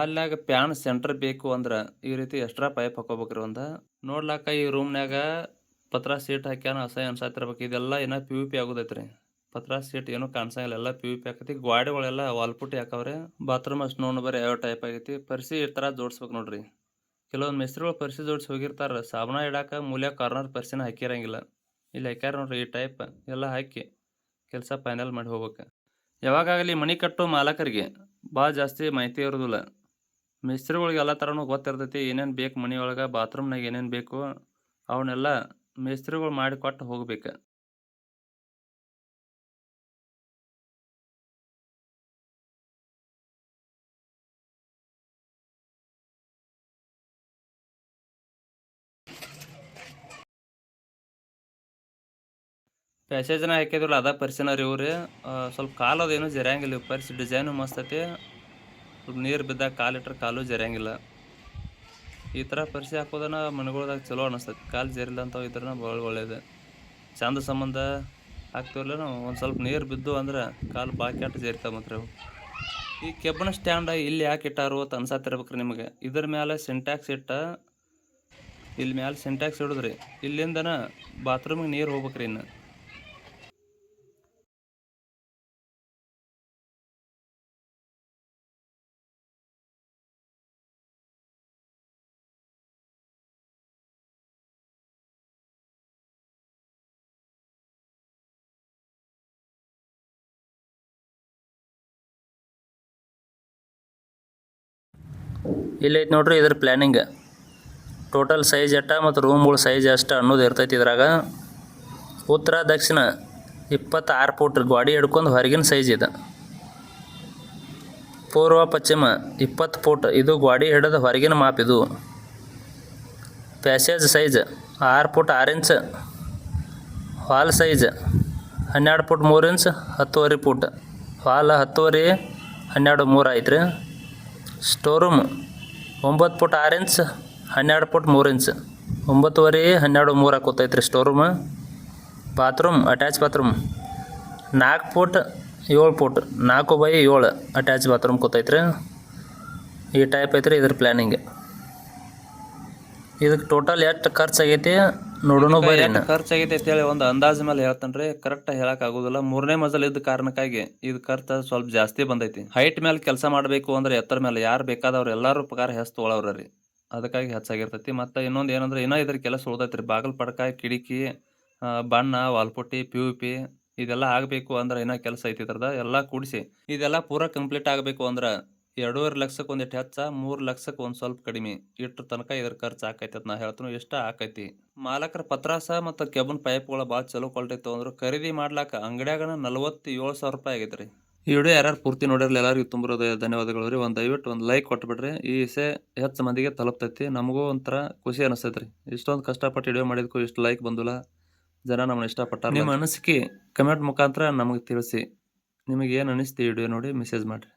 ವಾಲ್ನಾಗ ಪ್ಯಾನ್ ಸೆಂಟರ್ ಬೇಕು ಅಂದ್ರೆ ಈ ರೀತಿ ಎಕ್ಸ್ಟ್ರಾ ಪೈಪ್ ಹಾಕೋಬೇಕ್ರಿ ಒಂದು. ನೋಡ್ಲಾಕ ಈ ರೂಮ್ನಾಗ ಪತ್ರ ಸೀಟ್ ಹಾಕ್ಯಾನ ಅಸಹ್ಯ ಅನ್ಸಾತಿರ್ಬೇಕು ಇದೆಲ್ಲ ಏನ ಪಿ ಯು ಪಿ ಆಗೋದೈತೆ ರೀ ಪತ್ರ ಸೀಟ್ ಏನು ಕಾಣಿಸಂಗಿಲ್ಲ. ಎಲ್ಲ ಪಿ ಯು ಪಿ ಆಕತಿ. ಗ್ವಾಡಿಗಳೆಲ್ಲ ವಾಲ್ಪುಟ್ಟಿ ಹಾಕವ್ರೆ. ಬಾತ್ರೂಮ್ ಅಷ್ಟು ನೋಡಿ ಬರೀ ಯಾವ ಟೈಪ್ ಆಗೈತಿ. ಪರಿಸಿ ಈ ಥರ ಜೋಡಿಸ್ಬೇಕು ನೋಡ್ರಿ. ಕೆಲವೊಂದು ಮಿಸ್ತ್ರಿಗಳು ಪರಿಸಿ ಜೋಡಿಸಿ ಹೋಗಿರ್ತಾರೆ ಸಾಬನ ಇಡಾಕ ಮೂಲ್ಯ ಕಾರ್ನರ್ ಪರಿಸಿನ ಹಾಕಿರಂಗಿಲ್ಲ. ಇಲ್ಲಿ ಹಾಕ್ಯಾರ ನೋಡ್ರಿ ಈ ಟೈಪ್ ಎಲ್ಲ ಹಾಕಿ ಕೆಲಸ ಫೈನಲ್ ಮಾಡಿ ಹೋಗ್ಬೇಕು. ಯಾವಾಗಲಿ ಮನೆ ಕಟ್ಟೋ ಮಾಲಕರಿಗೆ ಭಾಳ ಜಾಸ್ತಿ ಮಾಹಿತಿ ಇರೋದಿಲ್ಲ. ಮೇಸ್ತ್ರಿಗಳಿಗೆ ಎಲ್ಲ ಥರನೂ ಗೊತ್ತಿರ್ತೈತಿ, ಏನೇನು ಬೇಕು ಮನೆಯೊಳಗೆ ಬಾತ್ರೂಮ್ನಾಗ ಏನೇನು ಬೇಕು ಅವನ್ನೆಲ್ಲ ಮೇಸ್ತ್ರಿಗಳು ಮಾಡಿ ಕೊಟ್ಟು ಹೋಗ್ಬೇಕು. ಪ್ಯಾಸೇಜ್ನ ಹಾಕಿದ್ರಲ್ಲ, ಅದ ಪರಿಸಿನ ರೀ ಇವ್ರಿ ಸ್ವಲ್ಪ ಕಾಲದೇನು ಜರಂಗಿಲ್ಲ ಪರಿಸಿ ಡಿಸೈನು ಮಸ್ತ್ ಐತಿ. ಸ್ವಲ್ಪ ನೀರು ಬಿದ್ದಾಗ ಕಾಲಿಟ್ರೆ ಕಾಲು ಜರಿಯಂಗಿಲ್ಲ. ಈ ಥರ ಪರಿಸಿ ಹಾಕೋದನ್ನ ಮನೆಗಳ್ದಾಗ ಚಲೋ ಅನಿಸ್ತೈತಿ. ಕಾಲು ಜರಿಲ್ಲ ಅಂತ ಇದ್ರನ ಭಾಳ ಒಳ್ಳೆಯದು ಚಂದ ಸಂಬಂಧ ಹಾಕ್ತಿವಲ್ಲ ನಾವು ಒಂದು ಸ್ವಲ್ಪ ನೀರು ಬಿದ್ದು ಅಂದ್ರೆ ಕಾಲು ಬಾಕೆಟ್ ಜರಿತಾವೆ ಮಾತ್ರ ಅವು. ಈ ಕೆಬ್ಬಣ ಸ್ಟ್ಯಾಂಡ್ ಇಲ್ಲಿ ಯಾಕೆ ಇಟ್ಟಾರು ಅಂತ ಅನ್ಸಾತಿರ್ಬೇಕ್ರಿ ನಿಮಗೆ. ಇದ್ರ ಮೇಲೆ ಸಿಂಟ್ಯಾಕ್ಸ್ ಇಟ್ಟ ಇಲ್ಲಿ ಮ್ಯಾಲೆ ಸಿಂಟ್ಯಾಕ್ಸ್ ಇಡಿದ್ರಿ. ಇಲ್ಲಿಂದನ ಬಾತ್ರೂಮಿಗೆ ನೀರು ಹೋಗ್ಬೇಕ್ರಿ ಇನ್ನು. ಇಲ್ಲಿ ಐತೆ ನೋಡ್ರಿ ಇದ್ರ ಪ್ಲ್ಯಾನಿಂಗ್ ಟೋಟಲ್ ಸೈಜ್ ಎಟ್ಟ ಮತ್ತು ರೂಮ್ಗಳ ಸೈಜ್ ಅಷ್ಟ ಅನ್ನೋದು ಇರ್ತೈತಿ ಇದ್ರಾಗ. ಉತ್ತರ, ದಕ್ಷಿಣ ಇಪ್ಪತ್ತಾರು ಫೂಟ್ ಗಾಡಿ ಹಿಡ್ಕೊಂಡು ಹೊರಗಿನ ಸೈಜ್ ಇದೆ. ಪೂರ್ವ, ಪಶ್ಚಿಮ ಇಪ್ಪತ್ತು ಫೂಟ್ ಇದು ಗಾಡಿ ಹಿಡಿದ ಹೊರಗಿನ ಮಾಪ್ ಇದು. ಪ್ಯಾಸೇಜ್ ಸೈಜ್ ಆರು ಫುಟ್ ಆರು ಇಂಚ್ ಹಾಲ್ ಸೈಜ್ ಹನ್ನೆರಡು ಫುಟ್ ಮೂರು ಇಂಚ್ ಹತ್ತುವರೆ ಫುಟ್ ಹಾಲ್ ಹತ್ತುವರೆ ಹನ್ನೆರಡು ಮೂರು ಐತ್ರಿ. ಸ್ಟೋರೂಮ್ ಒಂಬತ್ತು ಫುಟ್ ಆರು ಇಂಚ್ ಹನ್ನೆರಡು ಫುಟ್ ಮೂರು ಇಂಚ್ ಒಂಬತ್ತುವರೆ, ಹನ್ನೆರಡು, ಮೂರು ಹಾಕೋತೈತ್ರಿ ಸ್ಟೋರೂಮ್ ಬಾತ್ರೂಮ್ ಅಟ್ಯಾಚ್ ಬಾತ್ರೂಮ್ ನಾಲ್ಕು ಫುಟ್ ಏಳು ಫುಟ್ ನಾಲ್ಕು ಬೈ ಏಳು ಅಟ್ಯಾಚ್ ಬಾತ್ರೂಮ್ ಕೂತೈತ್ರಿ. ಈ ಟೈಪ್ ಐತ್ರಿ ಇದ್ರ ಪ್ಲ್ಯಾನಿಂಗ್ ಇದಕ್ಕೆ ಟೋಟಲ್ ಎಷ್ಟು ಖರ್ಚಾಗೈತಿ ನೋಡೋಣ ಬರ್ರಿ ಅಂತ ಹೇಳಿ ಒಂದು ಅಂದಾಜು ಮೇಲೆ ಹೇಳ್ತಾನೆ ರೀ. ಕರೆಕ್ಟ್ ಹೇಳಕ್ ಆಗೋದಿಲ್ಲ. ಮೂರನೇ ಮಜಲ್ ಇದ್ದ ಕಾರಣಕ್ಕಾಗಿ ಇದು ಖರ್ಚು ಸ್ವಲ್ಪ ಜಾಸ್ತಿ ಬಂದೈತಿ. ಹೈಟ್ ಮೇಲೆ ಕೆಲಸ ಮಾಡಬೇಕು ಅಂದ್ರೆ ಎತ್ತರ ಮೇಲೆ ಯಾರು ಬೇಕಾದವ್ರು ಎಲ್ಲರೂ ಪಗಾರ ಹೆಸ್ ತೊಗೊಳವ್ರ ರೀ. ಅದಕ್ಕಾಗಿ ಹೆಚ್ಚಾಗಿರ್ತೈತಿ. ಮತ್ತೆ ಇನ್ನೊಂದು ಏನಂದ್ರೆ ಇನ್ನೂ ಇದ್ರ ಕೆಲಸ ಉಳ್ದೈತ್ರಿ ಬಾಗಲ್ ಪಡ್ಕ ಕಿಟಕಿ ಆ, ಬಣ್ಣ ವಾಲ್ಪುಟ್ಟಿ ಪಿ ಯು ಪಿ ಇದೆಲ್ಲ ಆಗಬೇಕು ಅಂದ್ರೆ ಏನೋ ಕೆಲಸ ಐತಿ ಇದ್ರದ ಎಲ್ಲ ಕೂಡಿಸಿ ಇದೆಲ್ಲ ಪೂರ ಕಂಪ್ಲೀಟ್ ಆಗಬೇಕು ಅಂದ್ರೆ ಎರಡೂವರೆ ಲಕ್ಷಕ್ಕೆ ಒಂದಿಷ್ಟು ಹೆಚ್ಚ, ಮೂರು ಲಕ್ಷಕ್ಕೆ ಒಂದು ಸ್ವಲ್ಪ ಕಡಿಮೆ. ಇಟ್ರ ತನಕ ಇದ್ರ ಖರ್ಚು ಆಕೈತಿ ಅಂತ ನಾ ಹೇಳ್ತೀನಿ, ಇಷ್ಟ ಆಕೈತಿ. ಮಾಲಕರ ಪತ್ರಾಸ ಮತ್ತು ಕೆಬನ್ ಪೈಪ್ಗಳು ಭಾಳ ಚಲೋ ಕ್ವಾಲಿಟಿ ತೊಗೊಂಡ್ರು ಖರೀದಿ ಮಾಡ್ಲಾಕ ಅಂಗಡ್ಯಾಗನ ನಲವತ್ತೇಳು ಸಾವಿರ ರೂಪಾಯಿ ಆಗೈತೆ ರೀ ಈ ವಿಡಿಯೋ ಯಾರ್ಯಾರು ಪೂರ್ತಿ ನೋಡಿರಲ್ಲ ಎಲ್ಲರಿಗೂ ತುಂಬಿರೋದು ಧನ್ಯವಾದಗಳು ರೀ. ಒಂದು ದಯವಿಟ್ಟು ಒಂದು ಲೈಕ್ ಕೊಟ್ಬಿಡ್ರಿ. ಈ ವಿಷಯ ಹೆಚ್ಚು ಮಂದಿಗೆ ತಲುಪ್ತೈತಿ. ನಮಗೂ ಒಂಥರ ಖುಷಿ ಅನಿಸ್ತೈತೆ ರೀ ಇಷ್ಟೊಂದು ಕಷ್ಟಪಟ್ಟು ವಿಡಿಯೋ ಮಾಡಿದ್ಕೂ ಇಷ್ಟು ಲೈಕ್ ಬಂದಿಲ್ಲ. ಜನ ನಮ್ಮನ್ನು ಇಷ್ಟಪಟ್ಟ ನಿಮ್ಮ ಅನಿಸಿಕೆ ಕಮೆಂಟ್ ಮುಖಾಂತರ ನಮಗೆ ತಿಳಿಸಿ. ನಿಮಗೆ ಏನು ಅನಿಸ್ತಿ ವಿಡಿಯೋ ನೋಡಿ ಮೆಸೇಜ್ ಮಾಡಿರಿ.